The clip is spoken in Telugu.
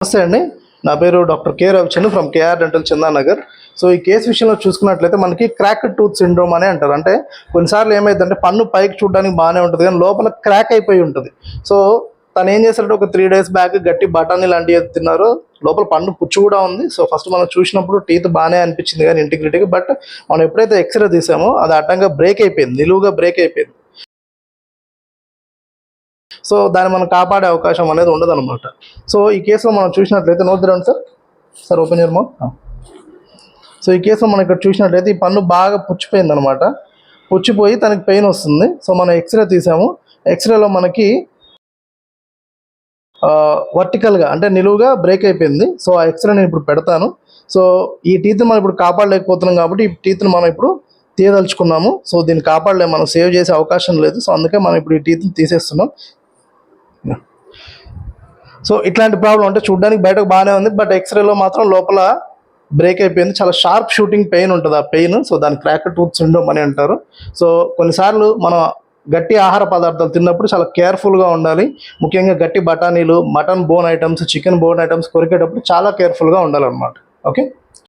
నమస్తే అండి. నా పేరు doctor K Ravichand from KR dental Chandanagar. So ఈ కేసు విషయంలో చూసుకున్నట్లయితే మనకి క్రాక్ టూత్ సిండ్రోమ్ అని అంటారు. అంటే కొన్నిసార్లు ఏమైందంటే పన్ను పైకి చూడడానికి బాగానే ఉంటుంది కానీ లోపల క్రాక్ అయిపోయి ఉంటుంది. సో తను ఏం చేశారంటే ఒక త్రీ డేస్ బ్యాక్ గట్టి బఠానీ లాంటివి తిన్నారు. లోపల పన్ను పుచ్చు కూడా ఉంది. సో ఫస్ట్ మనం చూసినప్పుడు టీత్ బాగానే అనిపించింది కానీ ఇంటిగ్రిటీకి. బట్ మనం ఎప్పుడైతే ఎక్స్రే తీసామో అది అడ్డంగా బ్రేక్ అయిపోయింది. నిలువుగా బ్రేక్ అయిపోయింది. సో దాన్ని మనం కాపాడే అవకాశం అనేది ఉండదు అనమాట సో ఈ కేసులో మనం చూసినట్లయితే నోట్ సార్. సార్ ఓపెన్ చేయమా సో ఈ కేసులో మనం ఇక్కడ చూసినట్లయితే ఈ పన్ను బాగా పుచ్చిపోయిందనమాట పుచ్చిపోయి తనకి పెయిన్ వస్తుంది. సో మనం ఎక్స్రే తీసాము. ఎక్స్రేలో మనకి వర్టికల్గా అంటే నిలువుగా బ్రేక్ అయిపోయింది. సో ఆ ఎక్స్రే నేను ఇప్పుడు పెడతాను. సో ఈ టీత్ని మనం ఇప్పుడు కాపాడలేకపోతున్నాం కాబట్టి ఈ టీత్ని మనం ఇప్పుడు తీయదలుచుకున్నాము. సో దీన్ని కాపాడలేము. మనం సేవ్ చేసే అవకాశం లేదు. సో అందుకే మనం ఇప్పుడు ఈ టీత్ని తీసేస్తున్నాం. సో ఇట్లాంటి ప్రాబ్లం అంటే చూడడానికి బయటకు బాగానే ఉంది బట్ ఎక్స్రేలో మాత్రం లోపల బ్రేక్ అయిపోయింది. చాలా షార్ప్ షూటింగ్ పెయిన్ ఉంటుంది ఆ పెయిన్ సో దాని క్రాక్ టూత్ సిండ్రోమ్ అని అంటారు. సో కొన్నిసార్లు మనం గట్టి ఆహార పదార్థాలు తిన్నప్పుడు చాలా కేర్ఫుల్గా ఉండాలి. ముఖ్యంగా గట్టి బఠానీలు mutton bone items chicken bone items కొరికేటప్పుడు చాలా కేర్ఫుల్గా ఉండాలన్నమాట. ఓకే